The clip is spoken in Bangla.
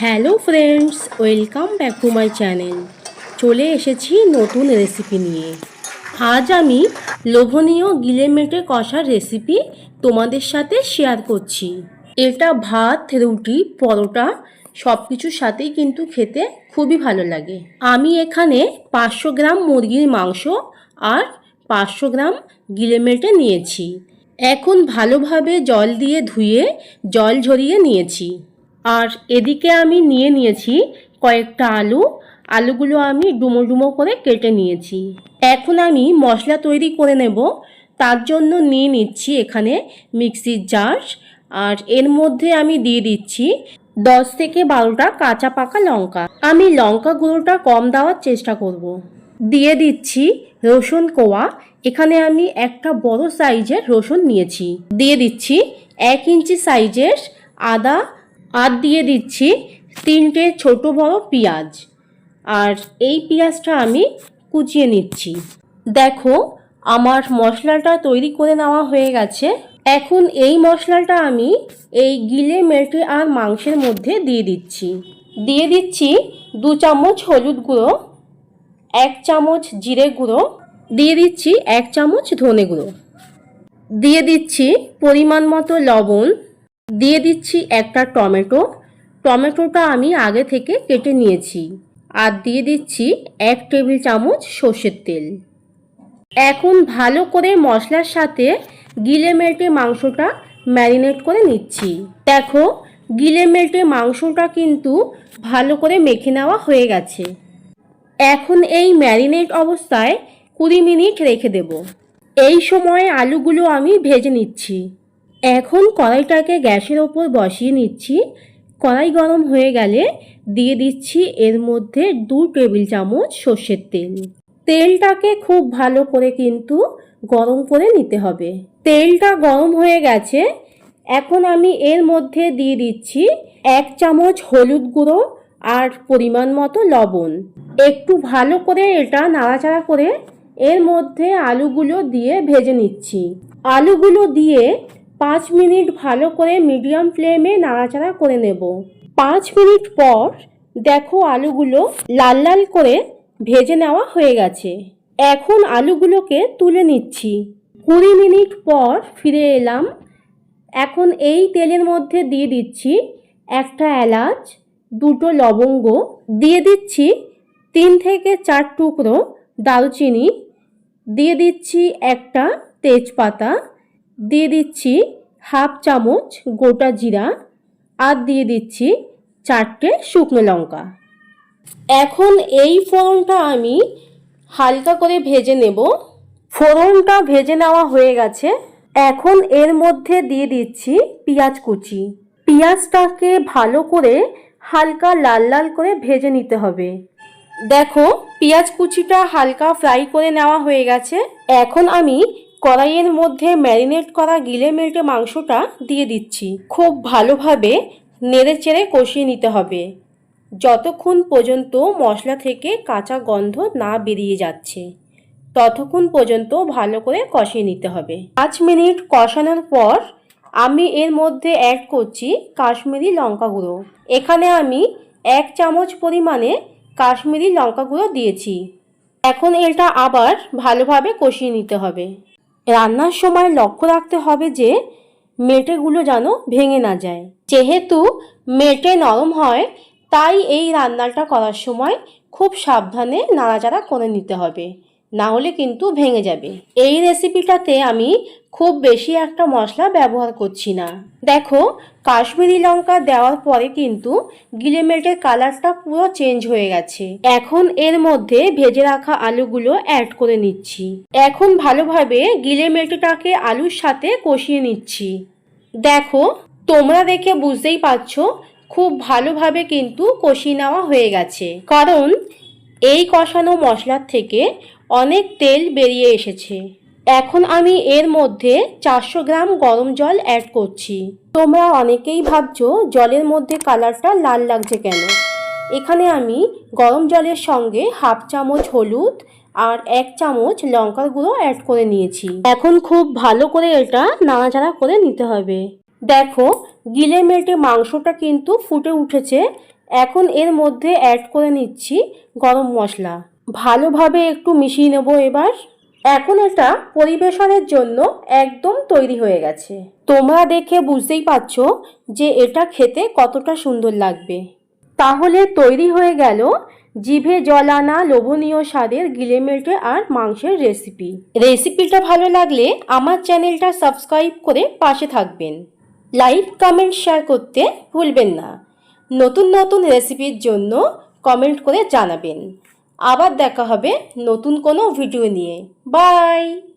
Hello friends welcome back to my channel চলে এসেছি নতুন রেসিপি নিয়ে। আজ আমি লোভনীয় গিলে মেটে কষার রেসিপি তোমাদের সাথে শেয়ার করছি। এটা ভাত, রুটি, পরোটা সব কিছুর সাথেই কিন্তু খেতে খুবই ভালো লাগে। আমি এখানে পাঁচশো গ্রাম মুরগির মাংস আর পাঁচশো গ্রাম গিলে মেটে নিয়েছি। এখন ভালোভাবে জল দিয়ে ধুয়ে জল ঝরিয়ে নিয়েছি। আর এদিকে আমি নিয়ে নিয়েছি কয়েকটা আলু। আলুগুলো আমি ডুমো ডুমো করে কেটে নিয়েছি। এখন আমি মশলা তৈরি করে নেব। তার জন্য নিয়ে নিচ্ছি এখানে মিক্সির জার। আর এর মধ্যে আমি দিয়ে দিচ্ছি দশ থেকে বারোটা কাঁচা পাকা লঙ্কা। আমি লঙ্কা গুঁড়োটা কম দেওয়ার চেষ্টা করব। দিয়ে দিচ্ছি রসুন কোয়া। এখানে আমি একটা বড় সাইজের রসুন নিয়েছি। দিয়ে দিচ্ছি এক ইঞ্চি সাইজের আদা আর দিয়ে দিচ্ছি তিনটে ছোট বড় পেঁয়াজ। আর এই পেঁয়াজটা আমি কুচিয়ে নিচ্ছি। দেখো, আমার মশলাটা তৈরি করে নেওয়া হয়ে গেছে। এখন এই মশলাটা আমি এই গিলে, মেটে আর মাংসের মধ্যে দিয়ে দিচ্ছি। দিয়ে দিচ্ছি দু চামচ হলুদ গুঁড়ো, এক চামচ জিরে গুঁড়ো, দিয়ে দিচ্ছি এক চামচ ধনে গুঁড়ো। দিয়ে দিচ্ছি পরিমাণ মতো লবণ দিয়ে দিচ্ছি একটা টমেটো। টমেটোটা আমি আগে থেকে কেটে নিয়েছি। আর দিয়ে দিচ্ছি এক টেবিল চামচ সর্ষের তেল। এখন ভালো করে মশলার সাথে গিলে মেটে মাংসটা ম্যারিনেট করে নিচ্ছি। দেখো, গিলে মেটে মাংসটা কিন্তু ভালো করে মেখে নেওয়া হয়ে গেছে। এখন এই ম্যারিনেট অবস্থায় কুড়ি মিনিট রেখে দেব। এই সময়ে আলুগুলো আমি ভেজে নিচ্ছি। এখন কড়াইটাকে গ্যাসের ওপর বসিয়ে নিচ্ছি। কড়াই গরম হয়ে গেলে দিয়ে দিচ্ছি এর মধ্যে দু টেবিল চামচ সর্ষের তেল। তেলটাকে খুব ভালো করে কিন্তু গরম করে নিতে হবে। তেলটা গরম হয়ে গেছে। এখন আমি এর মধ্যে দিয়ে দিচ্ছি এক চামচ হলুদ গুঁড়ো আর পরিমাণ মতো লবণ। একটু ভালো করে এটা নাড়াচাড়া করে এর মধ্যে আলুগুলো দিয়ে ভেজে নিচ্ছি। আলুগুলো দিয়ে পাঁচ মিনিট ভালো করে মিডিয়াম ফ্লেমে নাড়াচাড়া করে নেব। পাঁচ মিনিট পর দেখো আলুগুলো লাল লাল করে ভেজে নেওয়া হয়ে গেছে। এখন আলুগুলোকে তুলে নিচ্ছি। কুড়ি মিনিট পর ফিরে এলাম। এখন এই তেলের মধ্যে দিয়ে দিচ্ছি একটা এলাচ, দুটো লবঙ্গ, দিয়ে দিচ্ছি তিন থেকে চার টুকরো দারুচিনি, দিয়ে দিচ্ছি একটা তেজপাতা দিয়ে দিচ্ছি হাফ চামচ গোটা জিরা আর দিয়ে দিচ্ছি চারটে শুকনো লঙ্কা। এখন এই ফোড়নটা আমি হালকা করে ভেজে নেব। ফোড়নটা ভেজে নেওয়া হয়ে গেছে। এখন এর মধ্যে দিয়ে দিচ্ছি পেঁয়াজ কুচি। পেঁয়াজটাকে ভালো করে হালকা লাল লাল করে ভেজে নিতে হবে। দেখো, পেঁয়াজ কুচিটা হালকা ফ্রাই করে নেওয়া হয়ে গেছে। এখন আমি কড়াইয়ের মধ্যে ম্যারিনেট করা গিলে মেল্টে মাংসটা দিয়ে দিচ্ছি। খুব ভালোভাবে নেড়ে চেড়ে কষিয়ে নিতে হবে। যতক্ষণ পর্যন্ত মশলা থেকে কাঁচা গন্ধ না বেরিয়ে যাচ্ছে, ততক্ষণ পর্যন্ত ভালো করে কষিয়ে নিতে হবে। পাঁচ মিনিট কষানোর পর আমি এর মধ্যে অ্যাড করছি কাশ্মীরি লঙ্কা গুঁড়ো। এখানে আমি এক চামচ পরিমাণে কাশ্মীরি লঙ্কা গুঁড়ো দিয়েছি। এখন এটা আবার ভালোভাবে কষিয়ে নিতে হবে। রান্নার সময় লক্ষ্য রাখতে হবে যে মেটেগুলো যেন ভেঙে না যায়। যেহেতু মেটে নরম হয়, তাই এই রান্নাটা করার সময় খুব সাবধানে নাড়াচাড়া করে নিতে হবে। না হলে কিন্তু ভেঙে যাবে। এই রেসিপিটাতে আমি খুব বেশি একটা মশলা ব্যবহার করছি না। দেখো, কাশ্মীরি লঙ্কা দেওয়ার পরে কিন্তু গিলেমেটের কালারটা পুরো চেঞ্জ হয়ে গেছে। এখন এর মধ্যে ভেজে রাখা আলুগুলো অ্যাড করে নিচ্ছি। এখন ভালোভাবে গিলেমেটেটাকে আলুর সাথে কষিয়ে নিচ্ছি। দেখো, তোমরা দেখে বুঝতেই পারছ, খুব ভালোভাবে কিন্তু কষিয়ে নেওয়া হয়ে গেছে। কারণ এই কষানো মশলার থেকে অনেক তেল বেরিয়ে এসেছে। এখন আমি এর মধ্যে চারশো গ্রাম গরম জল অ্যাড করছি। তোমরা অনেকেই ভাবছ জলের মধ্যে কালারটা লাল লাগছে কেন? এখানে আমি গরম জলের সঙ্গে হাফ চামচ হলুদ আর এক চামচ লঙ্কার গুঁড়ো অ্যাড করে নিয়েছি। এখন খুব ভালো করে এটা নাড়াচাড়া করে নিতে হবে। দেখো, গিলে মেটে মাংসটা কিন্তু ফুটে উঠেছে। এখন এর মধ্যে অ্যাড করে নিচ্ছি গরম মশলা। ভালোভাবে একটু মিশিয়ে নেব এবার। এখন এটা পরিবেশনের জন্য একদম তৈরি হয়ে গেছে। তোমরা দেখে বুঝতেই পারছ যে এটা খেতে কতটা সুন্দর লাগবে। তাহলে তৈরি হয়ে গেল জিভে জলানা লোভনীয় স্বাদের গিলেমেটে আর মাংসের রেসিপি। রেসিপিটা ভালো লাগলে আমার চ্যানেলটা সাবস্ক্রাইব করে পাশে থাকবেন। লাইক, কমেন্ট, শেয়ার করতে ভুলবেন না। নতুন নতুন রেসিপির জন্য কমেন্ট করে জানাবেন। আবার দেখা হবে নতুন কোনো ভিডিও নিয়ে। বাই!